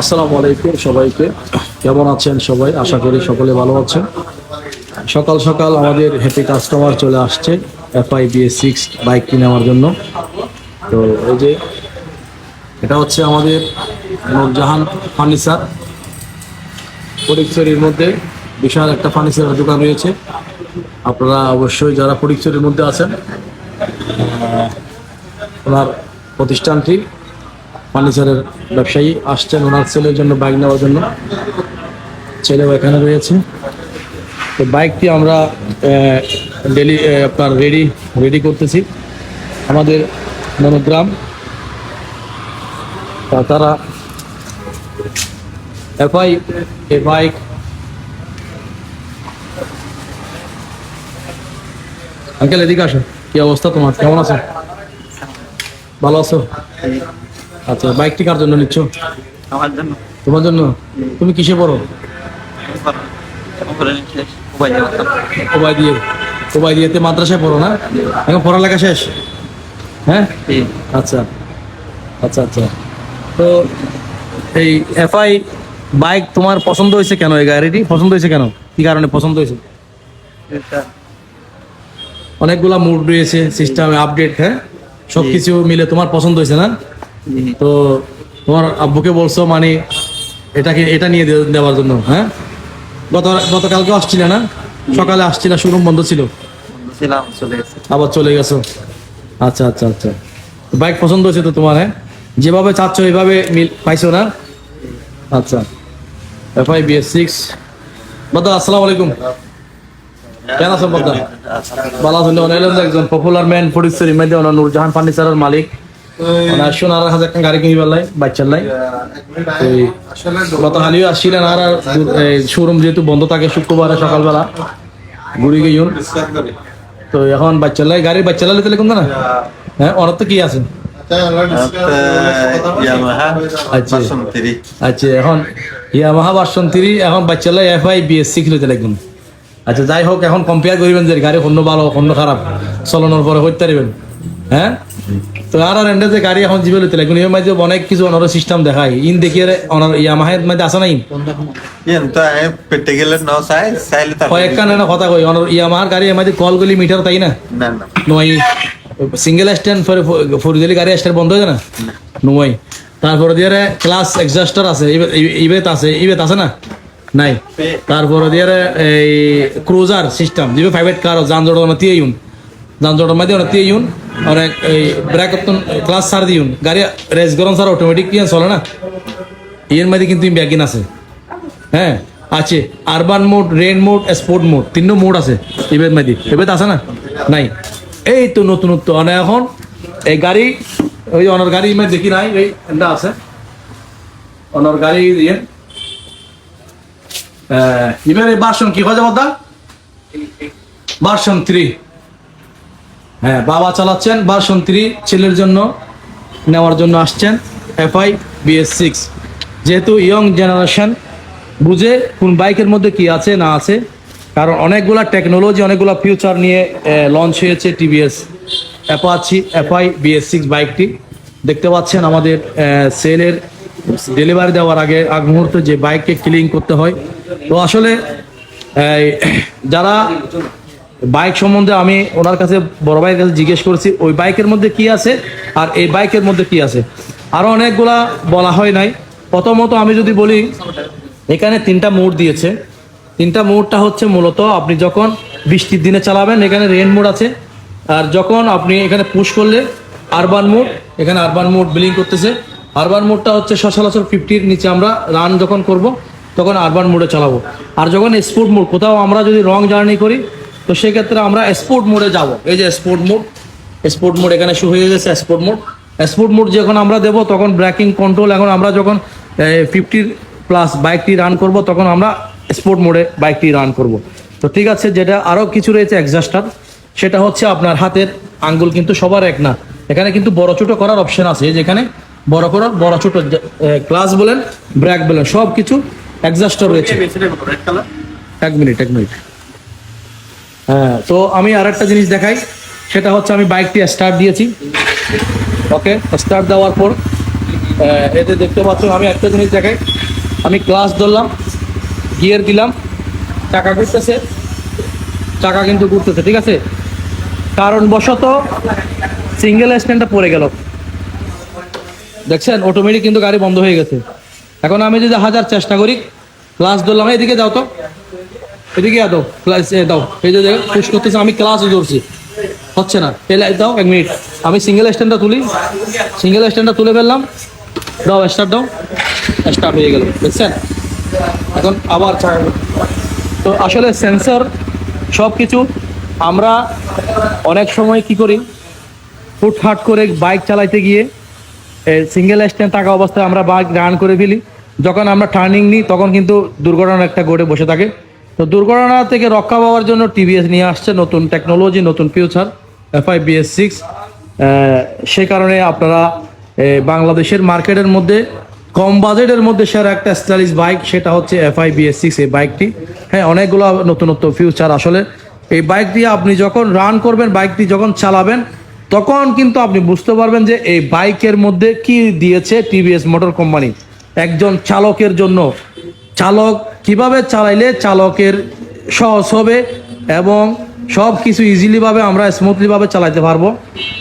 আসসালামু আলাইকুম সবাইকে। কেমন আছেন সবাই? আশা করি সকলে ভালো আছেন। সকাল সকাল আমাদের হ্যাপি কাস্টমার চলে আসছে এফআই বিএস সিক্স বাইক কিনে নেওয়ার জন্য। তো এই যে এটা হচ্ছে আমাদের নূরজাহান ফার্নিচার ফটিকছড়ির মধ্যে বিশাল একটা ফার্নিচারের দোকান রয়েছে। আপনারা অবশ্যই যারা ফটিকছড়ির মধ্যে আছেন ওনার প্রতিষ্ঠানটি ফার্নিচারের ব্যবসায়ী আসছেন ওনার ছেলের জন্য বাইক নেওয়ার জন্য। ছেলেও এখানে রয়েছে। তো বাইকটি আমরা ডেলি আপনার রেডি রেডি করতেছি। আমাদের মনোগ্রাম তারা এফআই এ বাইক আঙ্কেল, এদিকে আসো। কি অবস্থা তোমার? কেমন আছো? ভালো আছো? আচ্ছা বাইকটি কার জন্য নিচ্ছ? আমার জন্য। তোমার জন্য? তুমি কিসে পড়ো? ওবাই দিয়ে ওবাই দিয়েতে মাদ্রাসায় পড়ো না? এখন পড়ালেখা শেষ? হ্যাঁ? আচ্ছা। আচ্ছা আচ্ছা। তো এই এফআই বাইক তোমার পছন্দ হয়েছে কেন এই গাড়িটি? পছন্দ হয়েছে কেন? কি কারণে পছন্দ হয়েছে? অনেকগুলা মুড রয়েছে সিস্টেম আপডেট হ্যাঁ? সব কিছু মিলে তোমার পছন্দ হয়েছে না? তো তোমার আব্বুকে বলছো মানে এটাকে এটা নিয়ে দেওয়ার জন্য হ্যাঁ? গত গতকালকে আসছিলে না? সকালে আসছিল শোরুম বন্ধ ছিল? আবার চলে গেছো? আচ্ছা আচ্ছা আচ্ছা। বাইক পছন্দ হয়েছে তো তোমার হ্যাঁ? যেভাবে চাচ্ছ এইভাবে মিল পাইছো না? আচ্ছা। এফ আই বিএস সিক্স বদা আসসালামু আলাইকুম। কেন আছেন বদা? ভালো আছেন একজন পপুলার ম্যান ইমেদে ওনার নূরজাহান ফার্নিচারের মালিক। ওনার সোনার হাজার টাকা গাড়ি কিনবার লাই বাচ্চার লাই। এই গত হালিও আসছিলেন আর শোরুম যেহেতু বন্ধ থাকে শুক্রবারে সকালবেলা ঘুরি তো এখন বাচ্চা লাই গাড়ির বাচ্চা লাই তাহলে কোন? না হ্যাঁ তো কি আছে আচ্ছা। আচ্ছা। এখন ইয়ামাহা এখন লাই এফ আই বিএস সিক্স লইতে লাগবেন আচ্ছা যাই হোক এখন কম্পেয়ার করিবেন যে গাড়ি অন্য ভালো অন্য খারাপ চলনের পরে হইতে পারিবেন। হ্যাঁ? তো আর আর এন্ডে যে গাড়ি এখন জিবে লইতে লাগে নিয়ম মাঝে অনেক কিছু অনর সিস্টেম দেখাই ইন দেখিয়ে অনার ইয়ামাহের মধ্যে আসা নাই ইন? ইয়ে, তো পেটে গেলে ন চাই চাইলে তা কয়েক কানে না কথা কই অনর ইয়া ইয়ামাহার গাড়ি মাঝে কল গলি মিটার তাই না? না না। নয় সিঙ্গেল স্ট্যান্ড ফর ফোর গলি গাড়ি স্ট্যান্ড বন্ধ হয়ে না? নয় তারপর দিয়ে ক্লাস এক্সাস্টার আছে ইবেত আছে ইবেত আছে না? নাই। তারপর দিয়ে এই ক্রুজার সিস্টেম যেভাবে প্রাইভেট কার যানজট মাতিয়ে ইউন যানজটের মধ্যে অনেক ইউন অনেক এই ব্রেক ক্লাস সার দিউন গাড়ি রেস গরম সার অটোমেটিক কি চলে না? এর মধ্যে কিন্তু ব্যাগিন আছে। হ্যাঁ আছে। Urban mode rain mode sport mode তিনটো mode আছে এবার মধ্যে এবার আছে না? নাই। এই তো নতুনত্ব। মানে এখন এই গাড়ি, ওই অনার গাড়ি মানে দেখি নাই, এই এটা আছে। অনার গাড়ি দিয়ে এবার এই বাসন কি খোঁজা কথা বাসন থ্রি হ্যাঁ বাবা চালাচ্ছেন বা থ্রি ছেলের জন্য, নেওয়ার জন্য আসছেন এফআই বিএস সিক্স যেহেতু ইয়ং জেনারেশন বুঝে কোন বাইকের মধ্যে কি আছে, না আছে। কারণ অনেকগুলা টেকনোলজি অনেকগুলা ফিউচার নিয়ে লঞ্চ হয়েছে TVS Apache FI BS six বাইকটি। দেখতে পাচ্ছেন আমাদের সেলের ডেলিভারি দেওয়ার আগে, আগ মুহূর্তে যে বাইককে ক্লিন করতে হয়। তো আসলে যারা বাইক সম্বন্ধে আমি ওনার কাছে, বড় ভাইয়ের কাছে জিজ্ঞেস করেছি, ওই বাইকের মধ্যে কি আছে আর এই বাইকের মধ্যে কি আছে? আরও অনেকগুলা বলা হয় নাই। প্রথমত আমি যদি বলি, এখানে তিনটা মোড দিয়েছে। তিনটা মোডটা হচ্ছে মূলত আপনি যখন বৃষ্টির দিনে চালাবেন, এখানে রেন মোড আছে। আর যখন আপনি এখানে পুশ করলে আরবান মোড, এখানে আরবান মোড বিলিং করতেছে। আরবান মোডটা হচ্ছে সচরাচর ফিফটির নিচে আমরা রান যখন করব, তখন আরবান মোডে চালাবো। আর যখন স্পোর্ট মোড, কোথাও আমরা যদি রং জার্নি করি তো সেক্ষেত্রে আমরা স্পোর্ট মোডে যাব। এই যে স্পোর্ট মোড স্পোর্ট মোড এখানে শু হয়ে গেছে স্পোর্ট মোড স্পোর্ট মোড যখন আমরা দেব তখন ব্রেকিং কন্ট্রোল এখন আমরা যখন ফিফটির প্লাস বাইকটি রান করব তখন আমরা স্পোর্ট মোডে বাইকটি রান করব। তো ঠিক আছে যেটা আরও কিছু রয়েছে এক্সাস্টার সেটা হচ্ছে আপনার হাতের আঙ্গুল কিন্তু সবার এক না। এখানে কিন্তু বড় ছোট করার অপশন আছে যেখানে বড় করার বড় ছোট ক্লাস বলেন ব্রেক বলেন সব কিছু রয়েছে। এক মিনিট এক মিনিট। হ্যাঁ তো আমি আর একটা জিনিস দেখাই। সেটা হচ্ছে আমি বাইকটি স্টার্ট দিয়েছি। ওকে স্টার্ট দেওয়ার পর এতে দেখতে পাচ্ছ, আমি একটা জিনিস দেখাই। আমি ক্লাস ধরলাম গিয়ার দিলাম, চাকা ঘুরতেছে। চাকা কিন্তু ঘুরতেছে, ঠিক আছে? কারণ বশত সিঙ্গেল স্ট্যান্ডটা পড়ে গেল। দেখছেন? অটোমেটিক কিন্তু গাড়ি বন্ধ হয়ে গেছে। এখন আমি যদি হাজার চেষ্টা করি ক্লাস ধরলাম, এদিকে যাও তো। এদিকে দাও ক্লাস দাও। এই যে পুশ করতেছে, আমি ক্লাসও ধরছি। হচ্ছে না। এলে দাও, এক মিনিট আমি সিঙ্গেল স্ট্যান্ডটা তুলি। সিঙ্গেল স্ট্যান্ডটা তুলে ফেললাম। দাও স্টার্ট দাও। স্টার্ট হয়ে গেল, বুঝছেন? এখন আবার তো আসলে সেন্সর সব কিছু আমরা অনেক সময় কি করি? হুটহাট করে বাইক চালাইতে গিয়ে সিঙ্গেল স্ট্যান্ড থাকা অবস্থায় আমরা বাইক রান করে ফেলি। যখন আমরা টার্নিং নিই, তখন কিন্তু দুর্ঘটনা একটা ঘটে বসে থাকে। তো দুর্ঘটনা থেকে রক্ষা পাওয়ার জন্য টিভিএস নিয়ে আসছে নতুন টেকনোলজি নতুন ফিউচার এফআই বিএস সিক্স সে কারণে আপনারা বাংলাদেশের মার্কেটের মধ্যে, কম বাজেটের মধ্যে সেরা একটা স্টাইলিশ বাইক, সেটা হচ্ছে এফআই বিএস সিক্স এই বাইকটি। হ্যাঁ অনেকগুলো নতুনত্ব ফিউচার আসলে। এই বাইক দিয়ে আপনি যখন রান করবেন, বাইকটি যখন চালাবেন, তখন কিন্তু আপনি বুঝতে পারবেন যে এই বাইকের মধ্যে কি দিয়েছে টিভিএস মোটর কোম্পানি একজন চালকের জন্য। চালক কীভাবে চালাইলে চালকের সহজ হবে এবং সব কিছু ইজিলিভাবে আমরা স্মুথলিভাবে চালাতে পারব?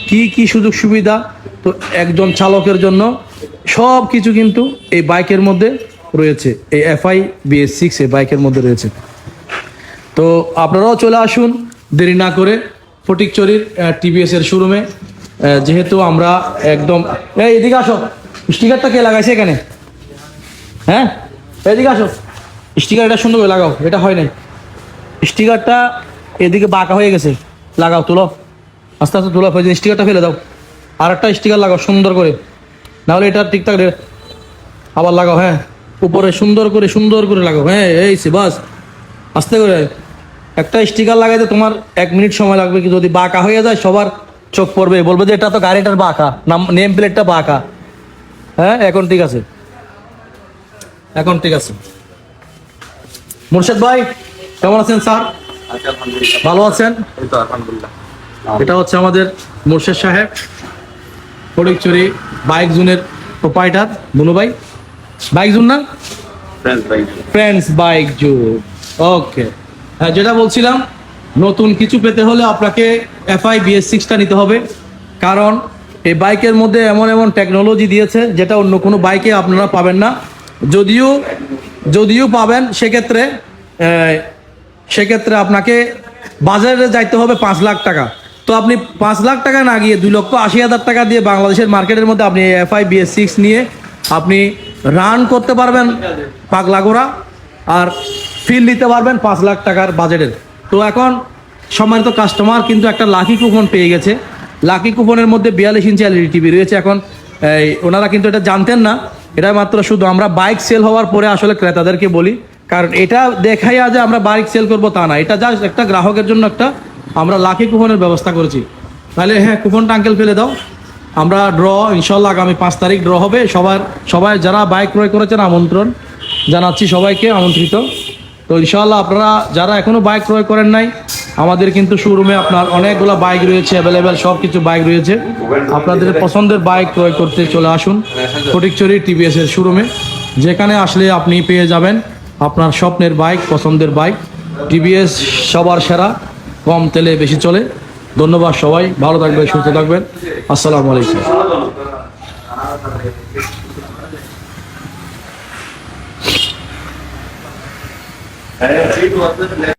কি কি সুযোগ সুবিধা? তো একজন চালকের জন্য সব কিছু কিন্তু এই বাইকের মধ্যে রয়েছে। এই এফআই বিএস সিক্স এই বাইকের মধ্যে রয়েছে। তো আপনারাও চলে আসুন, দেরি না করে ফটিকচুরির টিভিএস এর শোরুমে যেহেতু আমরা একদম এই, এদিকে আসো। স্টিকারটা কে লাগাইছে এখানে? হ্যাঁ? এদিকে আসো। স্টিকার এটা সুন্দর করে লাগাও, এটা হয় নাই। স্টিকারটা এদিকে বাঁকা হয়ে গেছে, লাগাও, তুলো। আস্তে আস্তে তুলো হয়ে স্টিকারটা ফেলে দাও। আর একটা স্টিকার লাগাও, সুন্দর করে। নাহলে এটা ঠিকঠাক আবার লাগাও হ্যাঁ। উপরে সুন্দর করে সুন্দর করে লাগাও হ্যাঁ এই বাস। আস্তে করে। একটা স্টিকার লাগাইতে তোমার এক মিনিট সময় লাগবে কি যদি বাঁকা হয়ে যায়, সবার চোখ পড়বে। বলবে যে এটা তো গাড়িটার বাঁকা, নাম নেম প্লেটটা বাঁকা। হ্যাঁ এখন ঠিক আছে। এখন ঠিক আছে। মুর্শেদ ভাই কেমন আছেন স্যার? ভালো আছেন? এটা হচ্ছে আমাদের মুর্শেদ সাহেব ফটিকচুরি বাইক জোনের প্রোপাইটার বুনু ভাই বাইক জোন না? Friends bike zone. ওকে হ্যাঁ যেটা বলছিলাম নতুন কিছু পেতে হলে আপনাকে এফআই বিএস সিক্সটা নিতে হবে। কারণ এই বাইকের মধ্যে এমন এমন টেকনোলজি দিয়েছে যেটা অন্য কোনো বাইকে আপনারা পাবেন না। যদিও যদিও পাবেন সেক্ষেত্রে সেক্ষেত্রে আপনাকে বাজারে যাইতে হবে পাঁচ লাখ টাকা। তো আপনি পাঁচ লাখ টাকা না গিয়ে দুই লক্ষ আশি হাজার টাকা দিয়ে বাংলাদেশের মার্কেটের মধ্যে আপনি এফআই বিএস সিক্স নিয়ে আপনি রান করতে পারবেন পাগলা ঘোড়া আর ফিল নিতে পারবেন পাঁচ লাখ টাকার বাজেটের। তো এখন সম্মানিত কাস্টমার কিন্তু একটা লাকি কুপন পেয়ে গেছে। লাকি কুপনের মধ্যে বিয়াল্লিশ ইঞ্চি এলইডি টিভি রয়েছে। এখন এই, ওনারা কিন্তু এটা জানতেন না। এটা মাত্র শুধু আমরা বাইক সেল হওয়ার পরে আসলে ক্রেতাদেরকে বলি, কারণ এটা দেখাইয়া যে আমরা বাইক সেল করব তা না, এটা জাস্ট একটা গ্রাহকের জন্য একটা আমরা লাকি কুপনের ব্যবস্থা করেছি। তাহলে হ্যাঁ কুপনটা আঙ্কেল ফেলে দাও। আমরা ড্র ইনশাল্লাহ আগামী পাঁচ তারিখ ড্র হবে। সবার, সবাই যারা বাইক ক্রয় করেছেন, আমন্ত্রণ জানাচ্ছি সবাইকে, আমন্ত্রিত। তো ইনশাল্লাহ আপনারা যারা এখনও বাইক ক্রয় করেন নাই, আমাদের কিন্তু শোরুমে আপনার অনেকগুলো বাইক রয়েছে অ্যাভেলেবেল সব কিছু বাইক রয়েছে। আপনাদের পছন্দের বাইক ক্রয় করতে চলে আসুন ফটিকচুরি টিভিএস এর শোরুমে যেখানে আসলে আপনি পেয়ে যাবেন আপনার স্বপ্নের বাইক পছন্দের বাইক টিভিএস সবার সেরা, কম তেলে বেশি চলে। ধন্যবাদ সবাই, ভালো থাকবেন, সুস্থ থাকবেন। আসসালামু আলাইকুম। 哎谁果这是来